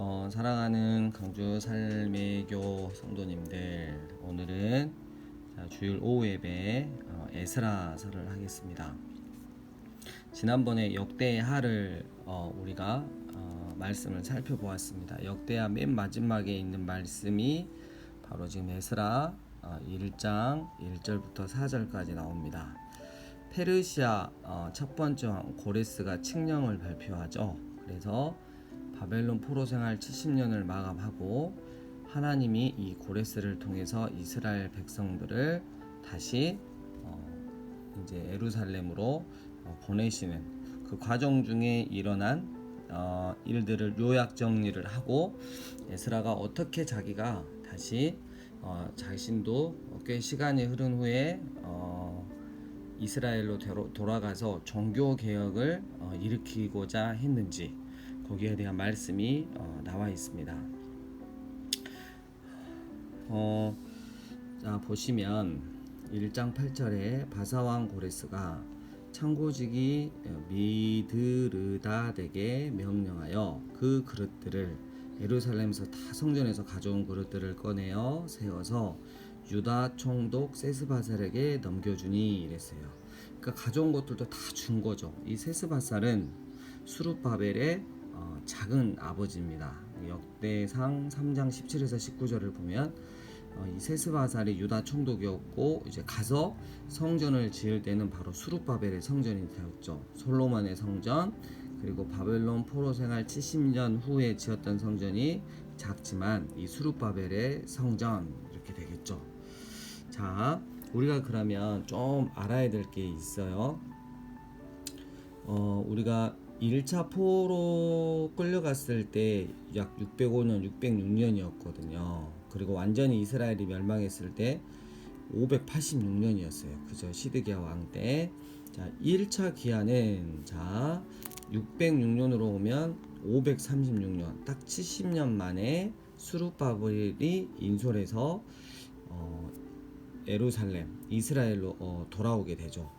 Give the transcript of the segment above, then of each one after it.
어, 사랑하는 강주 살매교 성도님들 오늘은 자, 주일 오후 예배 어, 에스라서를 하겠습니다. 지난번에 역대하를 어, 우리가 어, 말씀을 살펴보았습니다. 역대하 맨 마지막에 있는 말씀이 바로 지금 에스라 어, 1장 1절부터 4절까지 나옵니다. 페르시아 어, 첫 번째 왕 고레스가 칙령을 발표하죠. 그래서 바벨론 포로 생활 70년을 마감하고 하나님이 이 고레스를 통해서 이스라엘 백성들을 다시 어, 이제 에루살렘으로 어, 보내시는 그 과정 중에 일어난 어, 일들을 요약 정리를 하고 에스라가 어떻게 자기가 다시 어, 자신도 꽤 시간이 흐른 후에 어, 이스라엘로 돌아가서 종교 개혁을 어, 일으키고자 했는지 거기에 대한 말씀이 어, 나와 있습니다. 어, 자 보시면 1장 8절에 바사왕 고레스가 창고지기 미드르다덱에 명령하여 그 그릇들을 예루살렘에서 다 성전에서 가져온 그릇들을 꺼내어 세워서 유다 총독 세스바살에게 넘겨주니 이랬어요. 그러니까 가져온 것들도 다 준 거죠. 이 세스바살은 수룹바벨의 어, 작은 아버지입니다. 역대상 3장 17에서 19절을 보면 어, 이 세스바살이 유다 총독이었고 이제 가서 성전을 지을 때는 바로 수룹바벨의 성전이 되었죠. 솔로몬의 성전 그리고 바벨론 포로 생활 70년 후에 지었던 성전이 작지만 이 수룹바벨의 성전 이렇게 되겠죠. 자, 우리가 그러면 좀 알아야 될 게 있어요. 어, 우리가 1차 포로 끌려갔을 때 약 605년, 606년이었거든요. 그리고 완전히 이스라엘이 멸망했을 때 586년이었어요. 그죠? 시드기야 왕 때. 자, 1차 기한은 자, 606년으로 오면 536년. 딱 70년 만에 수르바벨이 인솔해서 어, 에루살렘, 이스라엘로 어, 돌아오게 되죠.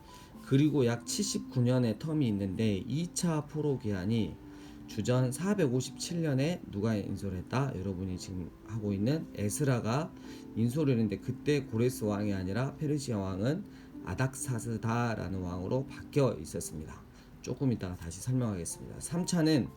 그리고 약 79년의 텀이 있는데 2차 포로 기한이 주전 457년에 누가 인솔 했다? 여러분이 지금 하고 있는 에스라가 인솔을 했는데 그때 고레스 왕이 아니라 페르시아 왕은 아닥사스다라는 왕으로 바뀌어 있었습니다. 조금 이따가 다시 설명하겠습니다. 3차는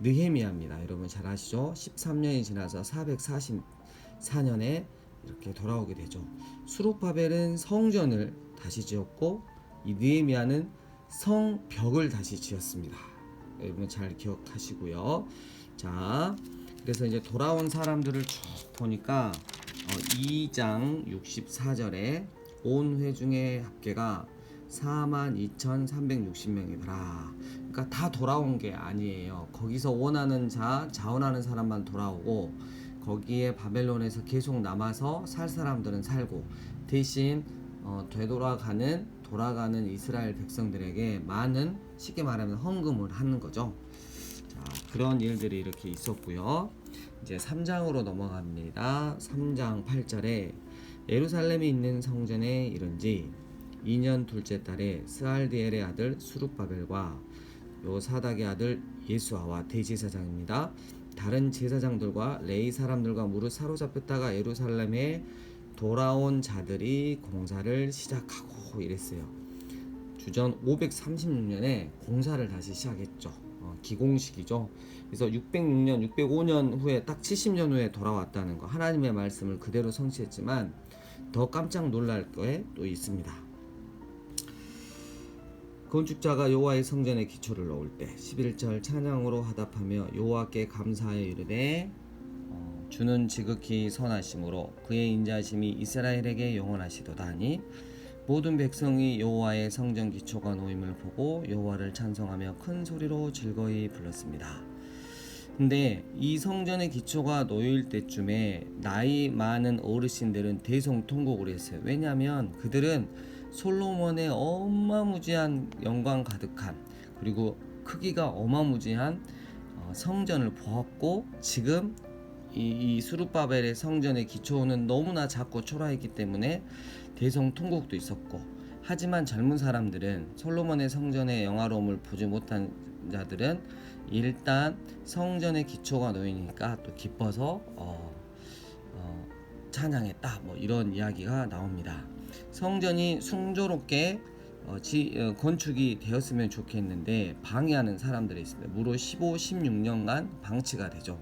느헤미야입니다. 여러분 잘 아시죠? 13년이 지나서 444년에 이렇게 돌아오게 되죠. 수르바벨은 성전을 다시 지었고 이 느헤미야는 성벽을 다시 지었습니다. 여러분 잘 기억하시고요. 자, 그래서 이제 돌아온 사람들을 쭉 보니까 어, 2장 64절에 온 회중의 합계가 42,360명이더라. 그러니까 다 돌아온 게 아니에요. 거기서 원하는 자, 자원하는 사람만 돌아오고 거기에 바벨론에서 계속 남아서 살 사람들은 살고 대신 어, 되돌아가는 돌아가는 이스라엘 백성들에게 많은 쉽게 말하면 헌금을 하는 거죠. 자, 그런 일들이 이렇게 있었고요. 이제 3장으로 넘어갑니다. 3장 8절에 예루살렘에 있는 성전에 이른지 2년 둘째 달에 스알디엘의 아들 수룹바벨과 요사닥의 아들 예수아와 대제사장입니다. 다른 제사장들과 레이 사람들과 무릇 사로잡혔다가 예루살렘에 돌아온 자들이 공사를 시작하고 이랬어요. 주전 536년에 공사를 다시 시작했죠. 어, 기공식이죠. 그래서 606년, 605년 후에 딱 70년 후에 돌아왔다는 거. 하나님의 말씀을 그대로 성취했지만 더 깜짝 놀랄 거에 또 있습니다. 건축자가 여호와의 성전에 기초를 놓을 때 11절 찬양으로 하답하며 여호와께 감사하여 이르되 어, 주는 지극히 선하심으로 그의 인자심이 이스라엘에게 영원하시도다 하니 모든 백성이 여호와의 성전 기초가 놓임을 보고 여호와를 찬송하며 큰 소리로 즐거이 불렀습니다. 근데 이 성전의 기초가 놓일 때쯤에 나이 많은 어르신들은 대성통곡을 했어요. 왜냐하면 그들은 솔로몬의 어마무지한 영광 가득한 그리고 크기가 어마무지한 어, 성전을 보았고 지금 이, 이 수르바벨의 성전의 기초는 너무나 작고 초라했기 때문에 대성 통곡도 있었고 하지만 젊은 사람들은 솔로몬의 성전의 영화로움을 보지 못한 자들은 일단 성전의 기초가 놓이니까 또 기뻐서 어, 어, 찬양했다 뭐 이런 이야기가 나옵니다. 성전이 순조롭게 어, 지, 어, 건축이 되었으면 좋겠는데 방해하는 사람들이 있습니다. 무려 15, 16년간 방치가 되죠.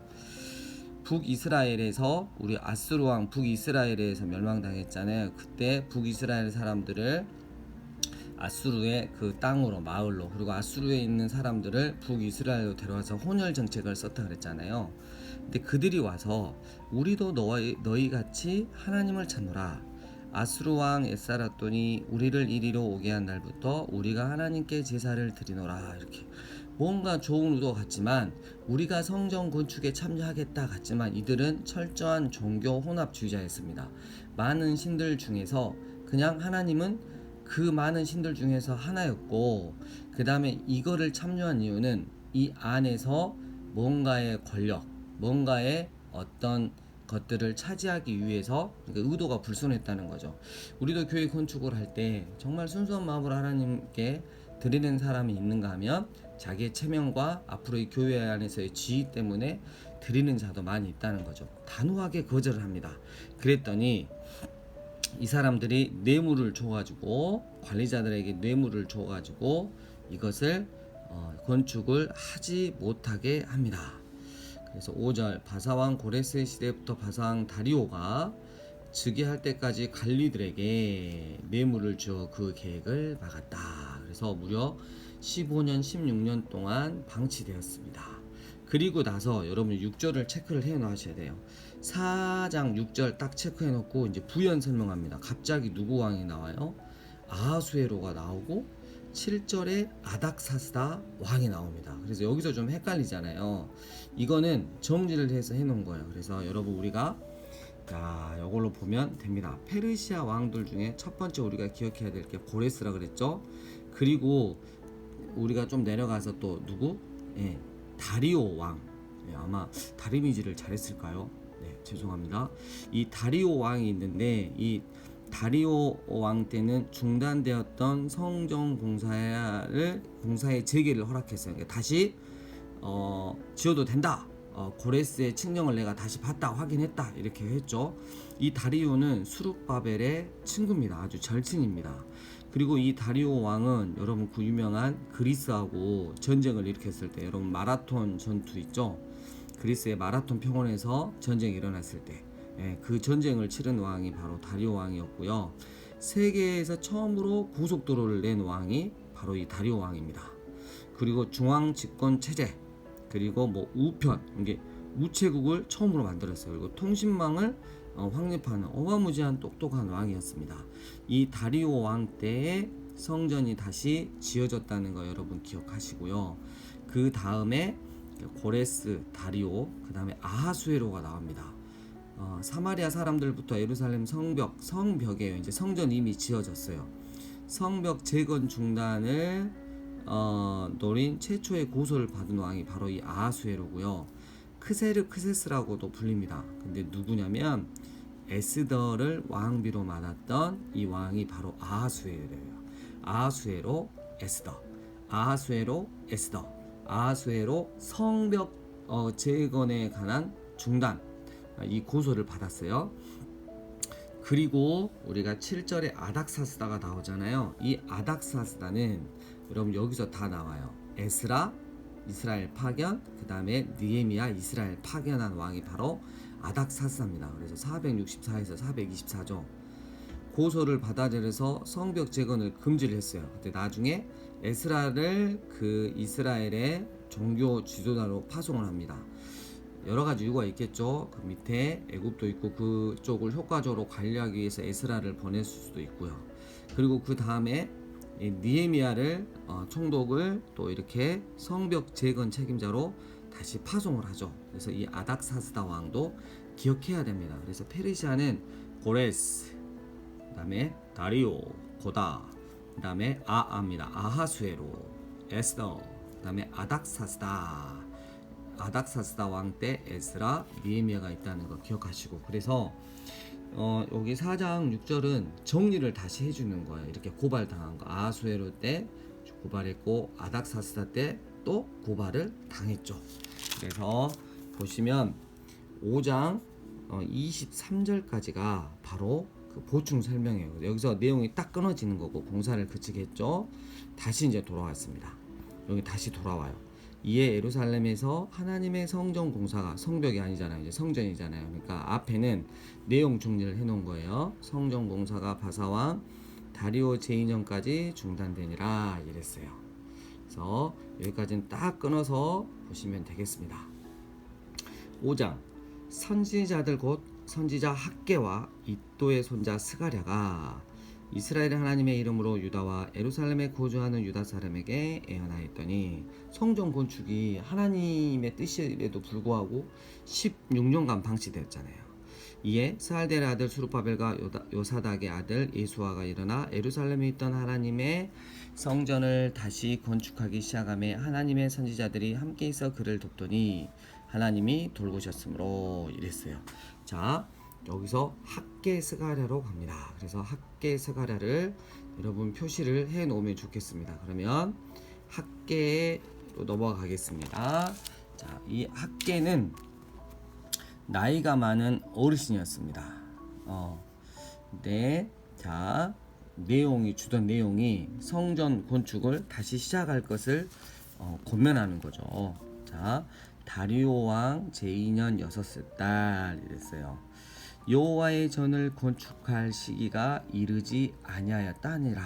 북이스라엘에서 우리 아스루 왕 북이스라엘에서 멸망당했잖아요. 그때 북이스라엘 사람들을 아수르의 그 땅으로 마을로 그리고 아수르에 있는 사람들을 북이스라엘로 데려와서 혼혈 정책을 썼다 그랬잖아요. 근데 그들이 와서 우리도 너희 너희 같이 하나님을 찾노라. 아수르 왕 에사라돈이 우리를 이리로 오게 한 날부터 우리가 하나님께 제사를 드리노라 이렇게 뭔가 좋은 의도 같지만 우리가 성전 건축에 참여하겠다 같지만 이들은 철저한 종교 혼합주의자였습니다. 많은 신들 중에서 그냥 하나님은 그 많은 신들 중에서 하나였고 그 다음에 이거를 참여한 이유는 이 안에서 뭔가의 권력, 뭔가의 어떤 것들을 차지하기 위해서 그러니까 의도가 불순했다는 거죠. 우리도 교회 건축을 할 때 정말 순수한 마음으로 하나님께 드리는 사람이 있는가 하면 자기의 체면과 앞으로 이 교회 안에서의 지위 때문에 드리는 자도 많이 있다는 거죠. 단호하게 거절을 합니다. 그랬더니 이 사람들이 뇌물을 줘가지고 관리자들에게 뇌물을 줘가지고 이것을 어, 건축을 하지 못하게 합니다. 그래서 5절 바사왕 고레스 시대부터 바사왕 다리오가 즉위할 때까지 관리들에게 뇌물을 줘그 계획을 막았다. 그래서 무려 15년 16년 동안 방치되었습니다. 그리고 나서 여러분 6절을 체크를 해 놓으셔야 돼요. 4장 6절 딱 체크해 놓고 이제 부연 설명합니다. 갑자기 누구 왕이 나와요? 아하수에로가 나오고 7절에 아닥사스다 왕이 나옵니다. 그래서 여기서 좀 헷갈리잖아요. 이거는 정리를 해서 해 놓은 거예요. 그래서 여러분 우리가 자, 이걸로 보면 됩니다. 페르시아 왕들 중에 첫 번째 우리가 기억해야 될 게 고레스라 그랬죠. 그리고 우리가 좀 내려가서 또 누구? 예, 다리오 왕. 예, 아마 다리미지를 잘했을까요? 네, 죄송합니다. 이 다리오 왕이 있는데 이 다리오 왕 때는 중단되었던 성전 공사를 공사의 재개를 허락했어요. 그러니까 다시 어, 지어도 된다. 어, 고레스의 칙령을 내가 다시 봤다 확인했다 이렇게 했죠. 이 다리오는 수룹바벨의 친구입니다. 아주 절친입니다. 그리고 이 다리오 왕은 여러분 그 유명한 그리스하고 전쟁을 일으켰을 때 여러분 마라톤 전투 있죠. 그리스의 마라톤 평원에서 전쟁이 일어났을 때 예, 그 전쟁을 치른 왕이 바로 다리오 왕이었고요. 세계에서 처음으로 고속도로를 낸 왕이 바로 이 다리오 왕입니다. 그리고 중앙 집권 체제 그리고 뭐 우편 이게 우체국을 처음으로 만들었어요. 그리고 통신망을 어, 확립하는 어마무지한 똑똑한 왕이었습니다. 이 다리오 왕 때에 성전이 다시 지어졌다는 거 여러분 기억하시고요. 그 다음에 고레스, 다리오, 그 다음에 아하수에로가 나옵니다. 어, 사마리아 사람들부터 예루살렘 성벽, 성벽에 이제 성전 이미 지어졌어요. 성벽 재건 중단을 어, 노린 최초의 고소를 받은 왕이 바로 이 아하수에로고요. 크세르 크세스라고도 불립니다. 근데 누구냐면 에스더를 왕비로 맡았던 이 왕이 바로 아하수에로예요. 아하수에로 에스더, 아하수에로 에스더, 아하수에로 성벽 어, 재건에 관한 중단 이 고소를 받았어요. 그리고 우리가 7절에 아닥사스다가 나오잖아요. 이 아닥사스다는 여러분 여기서 다 나와요. 에스라 이스라엘 파견, 그 다음에 니에미야 이스라엘 파견한 왕이 바로 아닥사스입니다. 그래서 464에서 424죠. 고소를 받아들여서 성벽 재건을 금지를 했어요. 근데 나중에 에스라를 그 이스라엘의 종교 지도자로 파송을 합니다. 여러 가지 이유가 있겠죠. 그 밑에 애굽도 있고 그쪽을 효과적으로 관리하기 위해서 에스라를 보냈을 수도 있고요. 그리고 그 다음에 이 니에미아를 어, 총독을 또 이렇게 성벽 재건 책임자로 다시 파송을 하죠. 그래서 이 아닥사스다 왕도 기억해야 됩니다. 그래서 페르시아는 고레스, 그다음에 다리오, 고다, 그다음에 아아입니다. 아하수에로, 에스더, 그다음에 아닥사스다. 아닥사스다 왕 때 에스라, 니에미아가 있다는 거 기억하시고 그래서 어, 여기 4장 6절은 정리를 다시 해주는 거예요. 이렇게 고발당한 거. 아수에로 때 고발했고 아닥사스다 때 또 고발을 당했죠. 그래서 보시면 5장 23절까지가 바로 그 보충 설명이에요. 여기서 내용이 딱 끊어지는 거고 공사를 그치겠죠. 다시 이제 돌아왔습니다. 여기 다시 돌아와요. 이에 예루살렘에서 하나님의 성전 공사가 성벽이 아니잖아요. 이제 성전이잖아요. 그러니까 앞에는 내용 정리를 해 놓은 거예요. 성전 공사가 바사왕 다리오 제2년까지 중단되니라 이랬어요. 그래서 여기까지는 딱 끊어서 보시면 되겠습니다. 5장 선지자들 곧 선지자 학계와 이또의 손자 스가랴가 이스라엘 하나님의 이름으로 유다와 에루살렘에 거주하는 유다 사람에게 애언하였더니 성전 건축이 하나님의 뜻임에도 불구하고 16년간 방치되었잖아요. 이에 스알델의 아들 수르바벨과 요다- 요사닥의 아들 예수아가 일어나 에루살렘에 있던 하나님의 성전을 다시 건축하기 시작함에 하나님의 선지자들이 함께 있어 그를 돕더니 하나님이 돌보셨으므로 이랬어요. 자, 여기서 학계 스가랴로 갑니다. 그래서 학계 스가랴를 여러분 표시를 해 놓으면 좋겠습니다. 그러면 학계로 넘어가겠습니다. 자, 이 학계는 나이가 많은 어르신이었습니다. 어, 네, 자 내용이 주던 내용이 성전 건축을 다시 시작할 것을 어, 권면하는 거죠. 자 다리오 왕 제2년 여섯째 달 이랬어요. 여호와의 전을 건축할 시기가 이르지 아니하였다니라.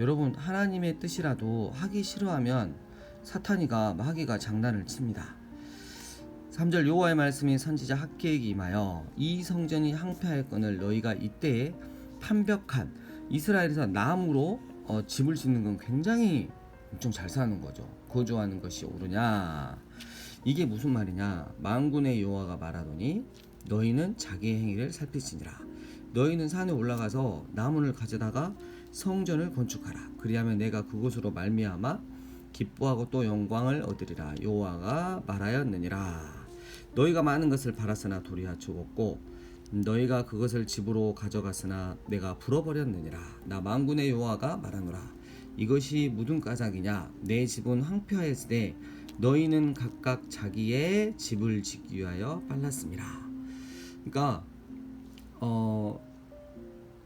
여러분 하나님의 뜻이라도 하기 싫어하면 사탄이가 마귀가 장난을 칩니다. 3절 여호와의 말씀이 선지자 학계에게 임하여 이 성전이 항폐하였거늘 너희가 이때에 판벽한 이스라엘에서 나무로 어, 집을 짓는 건 굉장히 엄청 잘 사는 거죠. 거주하는 것이 옳으냐? 이게 무슨 말이냐? 만군의 여호와가 말하더니 너희는 자기의 행위를 살피시니라. 너희는 산에 올라가서 나무를 가져다가 성전을 건축하라. 그리하면 내가 그곳으로 말미암아 기뻐하고 또 영광을 얻으리라. 여호와가 말하였느니라. 너희가 많은 것을 바랐으나 도리하 죽었고 너희가 그것을 집으로 가져갔으나 내가 불어버렸느니라. 나 만군의 여호와가 말하노라. 이것이 무슨 까닭이냐? 내 집은 황폐하였으되 너희는 각각 자기의 집을 짓기 위하여 빨랐습니다. 그러니까 어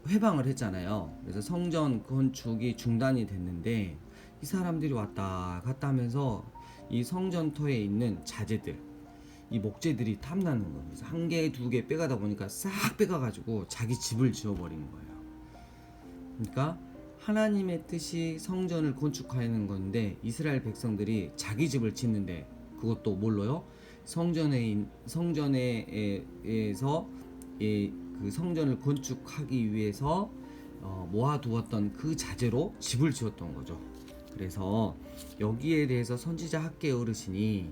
회방을 했잖아요. 그래서 성전 건축이 중단이 됐는데 이 사람들이 왔다 갔다 하면서 이 성전터에 있는 자재들, 이 목재들이 탐나는 거예요. 그래서 한 개, 두 개 빼가다 보니까 싹 빼가가지고 자기 집을 지어버리는 거예요. 그러니까 하나님의 뜻이 성전을 건축하는 건데 이스라엘 백성들이 자기 집을 짓는데 그것도 뭘로요? 성전에 인- 성전에에서 예, 그 성전을 건축하기 위해서 어, 모아두었던 그 자재로 집을 지었던 거죠. 그래서 여기에 대해서 선지자 학계 어르신이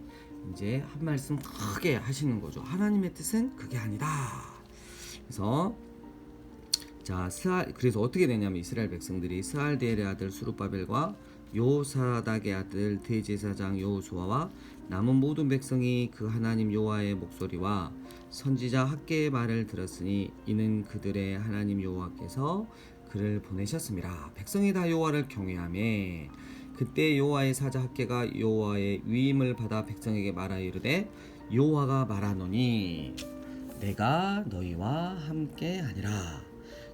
이제 한 말씀 크게 하시는 거죠. 하나님의 뜻은 그게 아니다. 그래서 자 스알 그래서 어떻게 되냐면 이스라엘 백성들이 스알데엘의 아들 수르바벨과 요사닥의 아들 대제사장 여호수아와 남은 모든 백성이 그 하나님 여호와의 목소리와 선지자 학계의 말을 들었으니 이는 그들의 하나님 여호와께서 그를 보내셨습니다. 백성이 다 여호와를 경외하며 그때 여호와의 사자 학계가 여호와의 위임을 받아 백성에게 말하여 이르되 여호와가 말하노니 내가 너희와 함께 하니라.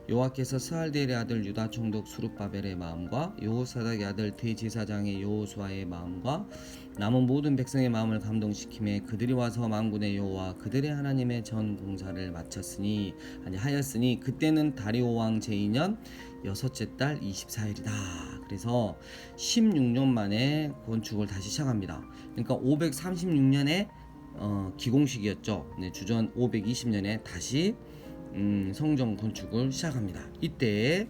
여호와께서 스알데엘의 아들 유다 총독 수룹바벨의 마음과 여호사닥의 아들 대제사장의 여호수아의 마음과 남은 모든 백성의 마음을 감동시키며 그들이 와서 만군의 여호와 그들의 하나님의 전 공사를 마쳤으니 아니 하였으니 그때는 다리오 왕 제2년 여섯째 달 24일이다. 그래서 16년 만에 건축을 다시 시작합니다. 그러니까 536년에 어, 기공식이었죠. 네, 주전 520년에 다시 음, 성전 건축을 시작합니다. 이때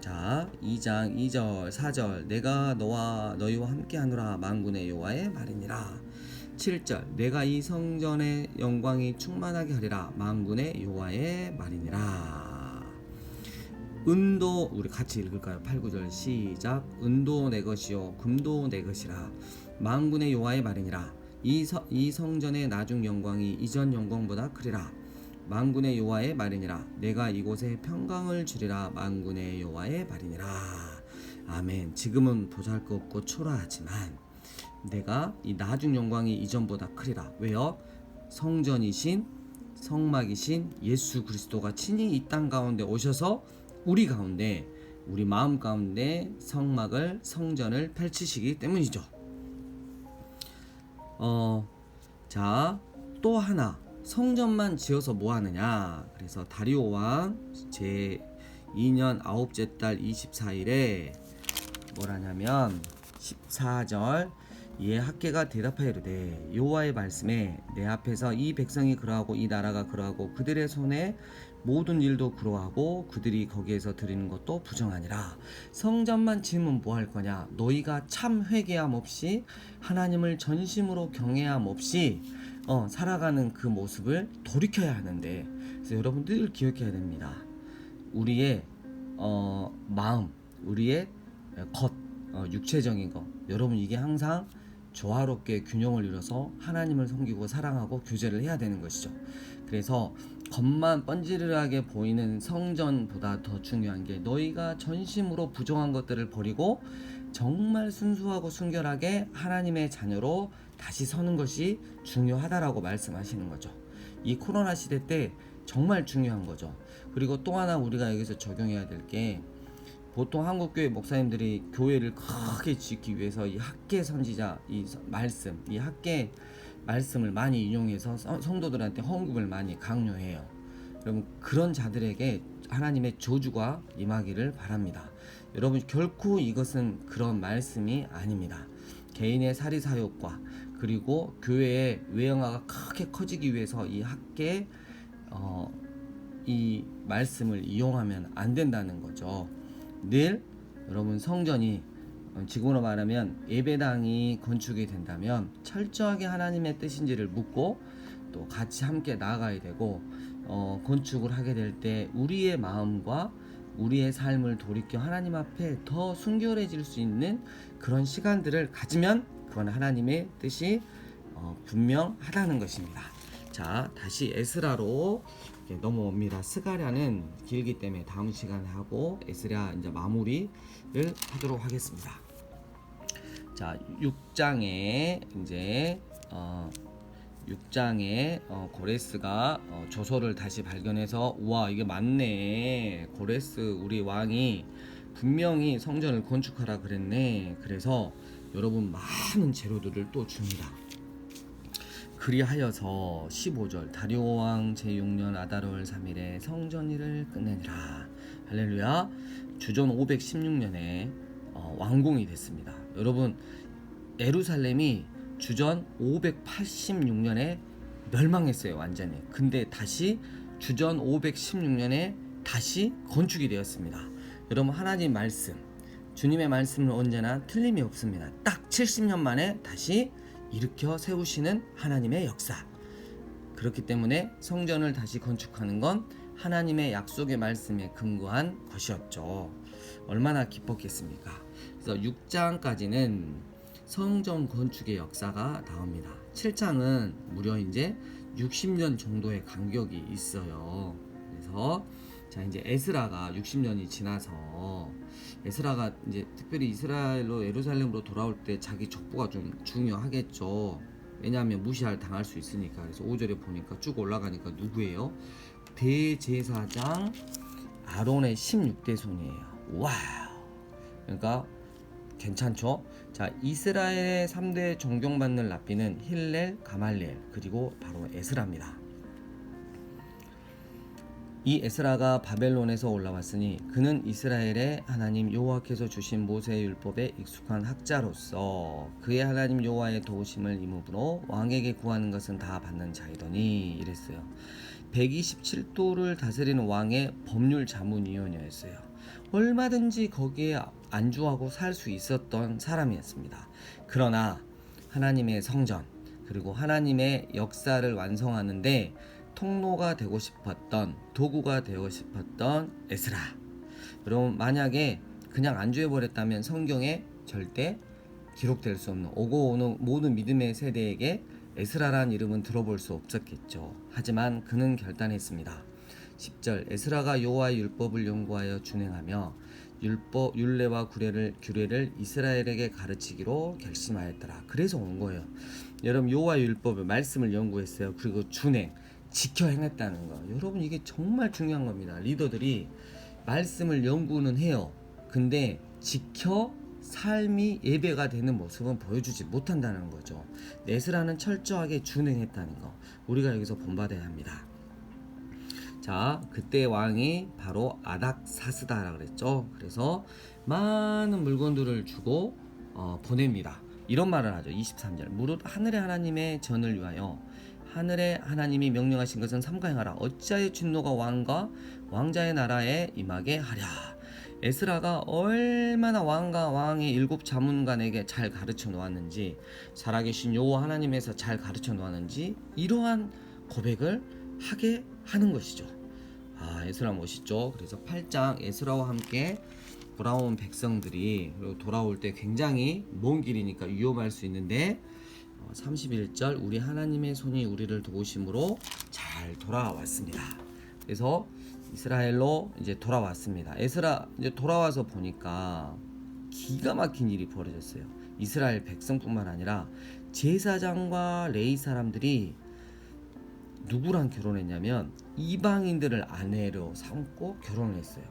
자 2장 2절 4절 내가 너와 너희와 함께하노라 만군의 여호와의 말이니라 7절 내가 이 성전의 영광이 충만하게 하리라 만군의 여호와의 말이니라 은도 우리 같이 읽을까요? 8, 9절. 시작. 은도 내 것이요 금도 내 것이라. 만군의 여호와의 말이니라. 이, 서, 이 성전의 나중 영광이 이전 영광보다 크리라. 만군의 여호와의 말이니라. 내가 이곳에 평강을 주리라. 만군의 여호와의 말이니라. 아멘. 지금은 보잘것없고 초라하지만 내가 이 나중 영광이 이전보다 크리라. 왜요? 성전이신 성막이신 예수 그리스도가 친히 이 땅 가운데 오셔서 우리 가운데 우리 마음 가운데 성막을 성전을 펼치시기 때문이죠. 어, 자, 또 하나 성전만 지어서 뭐 하느냐? 그래서 다리오 왕제 2년 아홉째 달 24일에 뭐라냐면 14절 이에 학계가 대답하여 이르되 여호와의 말씀에 내 앞에서 이 백성이 그러하고 이 나라가 그러하고 그들의 손에 모든 일도 그러하고 그들이 거기에서 드리는 것도 부정하니라. 성전만 지으면 뭐할 거냐? 너희가 참 회개함 없이 하나님을 전심으로 경외함 없이 어, 살아가는 그 모습을 돌이켜야 하는데. 그래서 여러분 늘 기억해야 됩니다. 우리의 어, 마음 우리의 겉 어, 육체적인 것 여러분 이게 항상 조화롭게 균형을 이뤄서 하나님을 섬기고 사랑하고 교제를 해야 되는 것이죠. 그래서 겉만 번지르르하게 보이는 성전보다 더 중요한 게 너희가 전심으로 부정한 것들을 버리고 정말 순수하고 순결하게 하나님의 자녀로 다시 서는 것이 중요하다라고 말씀하시는 거죠. 이 코로나 시대 때 정말 중요한 거죠. 그리고 또 하나 우리가 여기서 적용해야 될 게 보통 한국 교회 목사님들이 교회를 크게 짓기 위해서 이 학계 선지자 이 서- 말씀 이 학계 말씀을 많이 인용해서 성- 성도들한테 헌금을 많이 강요해요. 여러분 그런 자들에게 하나님의 조주가 임하기를 바랍니다. 여러분 결코 이것은 그런 말씀이 아닙니다. 개인의 사리 사욕과 그리고 교회의 외형화가 크게 커지기 위해서 이 학계 어, 이 말씀을 이용하면 안 된다는 거죠. 늘 여러분 성전이 어, 지금으로 말하면 예배당이 건축이 된다면 철저하게 하나님의 뜻인지를 묻고 또 같이 함께 나아가야 되고 어, 건축을 하게 될 때 우리의 마음과 우리의 삶을 돌이켜 하나님 앞에 더 순결해질 수 있는 그런 시간들을 가지면 그건 하나님의 뜻이 어, 분명하다는 것입니다. 자, 다시 에스라로 넘어옵니다. 스가랴는 길기 때문에 다음 시간에 하고 에스라 이제 마무리를 하도록 하겠습니다. 자, 6장에 이제 어 6장에 어, 고레스가 어, 조서를 다시 발견해서 우와 이게 맞네. 고레스 우리 왕이 분명히 성전을 건축하라 그랬네. 그래서 여러분 많은 재료들을 또 줍니다. 그리하여서 15절 다리오 왕 제6년 아다롤 3일에 성전 일을 끝내니라. 할렐루야. 주전 516년에 어, 완공이 됐습니다 여러분 에루살렘이 주전 586년에 멸망했어요 완전히. 근데 다시 주전 516년에 다시 건축이 되었습니다. 여러분 하나님 말씀 주님의 말씀은 언제나 틀림이 없습니다. 딱 70년 만에 다시 일으켜 세우시는 하나님의 역사. 그렇기 때문에 성전을 다시 건축하는 건 하나님의 약속의 말씀에 근거한 것이었죠. 얼마나 기뻤겠습니까 그래서 6장까지는 성전 건축의 역사가 나옵니다. 7장은 무려 이제 60년 정도의 간격이 있어요. 그래서 자 이제 에스라가 60년이 지나서 에스라가 이제 특별히 이스라엘로 예루살렘으로 돌아올 때 자기 족보가 좀 중요하겠죠. 왜냐하면 무시할 당할 수 있으니까. 그래서 5절에 보니까 쭉 올라가니까 누구예요? 대제사장 아론의 16대 손이에요. 와우. 그러니까 괜찮죠? 자, 이스라엘의 3대 존경받는 랍비는 힐렐, 가말리엘, 그리고 바로 에스라입니다. 이 에스라가 바벨론에서 올라왔으니 그는 이스라엘의 하나님 여호와께서 주신 모세의 율법에 익숙한 학자로서 그의 하나님 여호와의 도우심을 이므로 왕에게 구하는 것은 다 받는 자이더니 이랬어요. 127도를 다스리는 왕의 법률 자문위원이었어요. 얼마든지 거기에 안주하고 살 수 있었던 사람이었습니다. 그러나 하나님의 성전 그리고 하나님의 역사를 완성하는데 통로가 되고 싶었던 도구가 되고 싶었던 에스라. 여러분 만약에 그냥 안주해 버렸다면 성경에 절대 기록될 수 없는 오고 오는 모든 믿음의 세대에게 에스라란 이름은 들어볼 수 없었겠죠. 하지만 그는 결단했습니다. 10절 에스라가 여호와의 율법을 연구하여 준행하며 율법 율례와 규례를 규례를 이스라엘에게 가르치기로 결심하였더라. 그래서 온 거예요. 여러분 요와 율법의 말씀을 연구했어요. 그리고 준행 지켜 행했다는 거. 여러분 이게 정말 중요한 겁니다. 리더들이 말씀을 연구는 해요. 근데 지켜 삶이 예배가 되는 모습은 보여주지 못한다는 거죠. 내스라는 철저하게 준행했다는 거. 우리가 여기서 본받아야 합니다. 자, 그때 왕이 바로 아닥사스다라 그랬죠. 그래서 많은 물건들을 주고 어, 보냅니다. 이런 말을 하죠. 23절. 무릇 하늘의 하나님의 전을 위하여 하늘의 하나님이 명령하신 것은 삼가행하라. 어찌하여 진노가 왕과 왕자의 나라에 임하게 하랴. 에스라가 얼마나 왕과 왕의 일곱 자문관에게 잘 가르쳐 놓았는지 살아계신 여호와 하나님에서 잘 가르쳐 놓았는지 이러한 고백을 하게 하는 것이죠. 아, 에스라 멋있죠. 그래서 8장 에스라와 함께 돌아온 백성들이 돌아올 때 굉장히 먼 길이니까 위험할 수 있는데 어, 31절 우리 하나님의 손이 우리를 도우심으로 잘 돌아왔습니다. 그래서 이스라엘로 이제 돌아왔습니다. 에스라 이제 돌아와서 보니까 기가 막힌 일이 벌어졌어요. 이스라엘 백성뿐만 아니라 제사장과 레이 사람들이 누구랑 결혼했냐면 이방인들을 아내로 삼고 결혼을 했어요.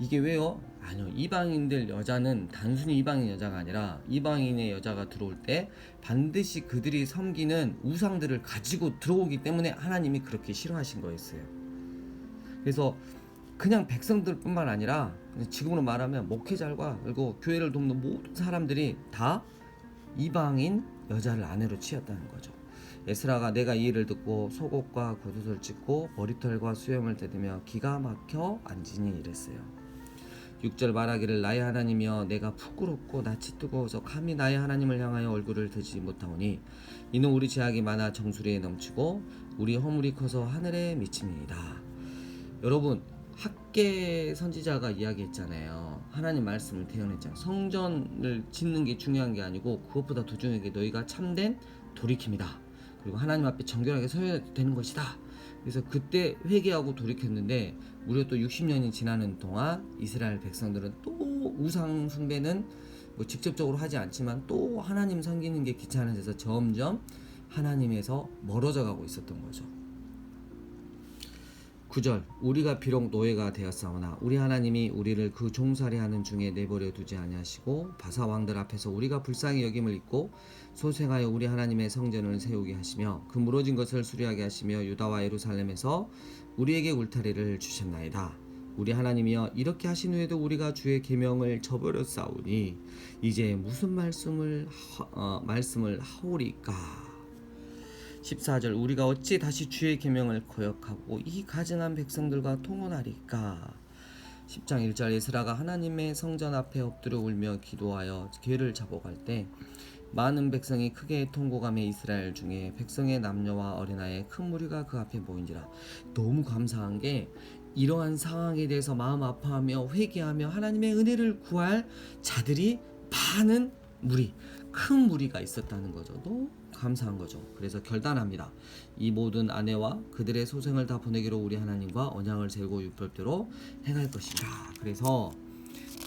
이게 왜요? 아니요. 이방인들 여자는 단순히 이방인 여자가 아니라 이방인의 여자가 들어올 때 반드시 그들이 섬기는 우상들을 가지고 들어오기 때문에 하나님이 그렇게 싫어하신 거였어요. 그래서 그냥 백성들뿐만 아니라 지금으로 말하면 목회자과 그리고 교회를 돕는 모든 사람들이 다 이방인 여자를 아내로 취했다는 거죠. 에스라가 내가 이 일을 듣고 속옷과 겉옷을 찢고 머리털과 수염을 떼으며 기가 막혀 앉으니 이랬어요. 6절 말하기를 나의 하나님이여 내가 부끄럽고 낯이 뜨거워서 감히 나의 하나님을 향하여 얼굴을 들지 못하오니 이는 우리 제약이 많아 정수리에 넘치고 우리 허물이 커서 하늘에 미침이니이다. 여러분 학계 선지자가 이야기했잖아요. 하나님 말씀을 태어냈잖아요. 성전을 짓는 게 중요한 게 아니고 그것보다 더 중요한 게 너희가 참된 돌이킴이다. 그리고 하나님 앞에 정결하게 서야 되는 것이다. 그래서 그때 회개하고 돌이켰는데 무려 또 60년이 지나는 동안 이스라엘 백성들은 또 우상 숭배는 뭐 직접적으로 하지 않지만 또 하나님 섬기는 게 귀찮아져서 점점 하나님에서 멀어져 가고 있었던 거죠. 9절 우리가 비록 노예가 되었사오나 우리 하나님이 우리를 그 종살이 하는 중에 내버려 두지 아니하시고 바사 왕들 앞에서 우리가 불쌍히 여김을 입고 소생하여 우리 하나님의 성전을 세우게 하시며 그 무너진 것을 수리하게 하시며 유다와 예루살렘에서 우리에게 울타리를 주셨나이다. 우리 하나님이여 이렇게 하신 후에도 우리가 주의 계명을 저버렸사오니 이제 무슨 말씀을 하, 어, 말씀을 하오리까 14절 우리가 어찌 다시 주의 계명을 거역하고 이 가증한 백성들과 통혼하리까 10장 1절 에스라가 하나님의 성전 앞에 엎드려 울며 기도하여 괴를 잡아갈 때 많은 백성이 크게 통곡함에 이스라엘 중에 백성의 남녀와 어린아이의 큰 무리가 그 앞에 모인지라 너무 감사한 게 이러한 상황에 대해서 마음 아파하며 회개하며 하나님의 은혜를 구할 자들이 많은 무리 큰 무리가 있었다는 거죠. 너무 감사한 거죠. 그래서 결단합니다. 이 모든 아내와 그들의 소생을 다 보내기로 우리 하나님과 언약을 세우고 율법대로 행할 것이다. 그래서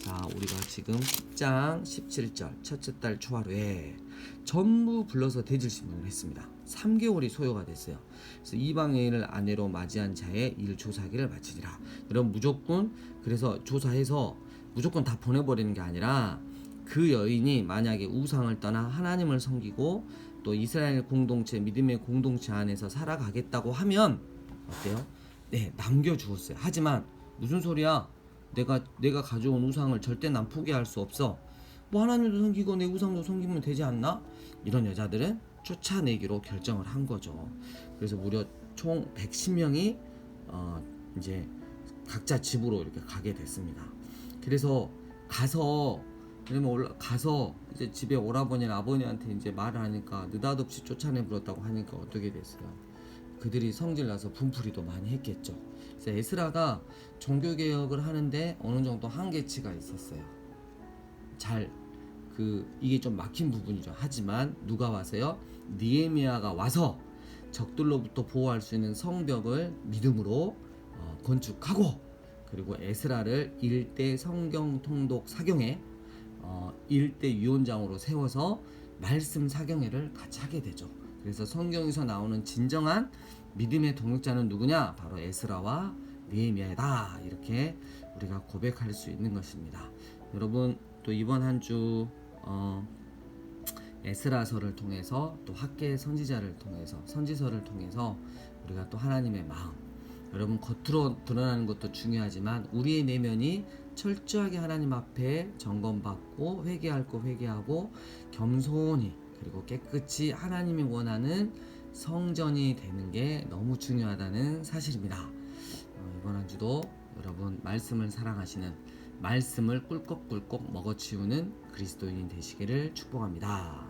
자 우리가 지금 10장 17절 첫째 달 초하루에 전부 불러서 대질 신문을 했습니다. 3개월이 소요가 됐어요. 그래서 이방인을 아내로 맞이한 자의 일 조사기를 마치니라. 여러분 무조건 그래서 조사해서 무조건 다 보내버리는 게 아니라 그 여인이 만약에 우상을 떠나 하나님을 섬기고 또 이스라엘 공동체 믿음의 공동체 안에서 살아가겠다고 하면 어때요? 네 남겨 주었어요. 하지만 무슨 소리야? 내가 내가 가져온 우상을 절대 난 포기할 수 없어. 뭐 하나님도 섬기고 내 우상도 섬기면 되지 않나? 이런 여자들은 쫓아내기로 결정을 한 거죠. 그래서 무려 총 110명이 어 이제 각자 집으로 이렇게 가게 됐습니다. 그래서 가서 그러면 올라 가서 이제 집에 오라버니나 아버님한테 이제 말을 하니까 느닷없이 쫓아내 불었다고 하니까 어떻게 됐어요? 그들이 성질 나서 분풀이도 많이 했겠죠. 그래서 에스라가 종교 개혁을 하는데 어느 정도 한계치가 있었어요. 잘 그 이게 좀 막힌 부분이죠. 하지만 누가 와서요? 니에미아가 와서 적들로부터 보호할 수 있는 성벽을 믿음으로 어, 건축하고 그리고 에스라를 일대 성경 통독 사경회 어, 일대 유언장으로 세워서 말씀 사경회를 같이 하게 되죠. 그래서 성경에서 나오는 진정한 믿음의 동역자는 누구냐? 바로 에스라와 느헤미야다. 이렇게 우리가 고백할 수 있는 것입니다. 여러분 또 이번 한주 어, 에스라서를 통해서 또 학계 선지자를 통해서 선지서를 통해서 우리가 또 하나님의 마음 여러분 겉으로 드러나는 것도 중요하지만 우리의 내면이 철저하게 하나님 앞에 점검받고 회개할 거 회개하고 겸손히 그리고 깨끗이 하나님이 원하는 성전이 되는 게 너무 중요하다는 사실입니다. 어, 이번 한 주도 여러분 말씀을 사랑하시는 말씀을 꿀꺽꿀꺽 먹어치우는 그리스도인이 되시기를 축복합니다.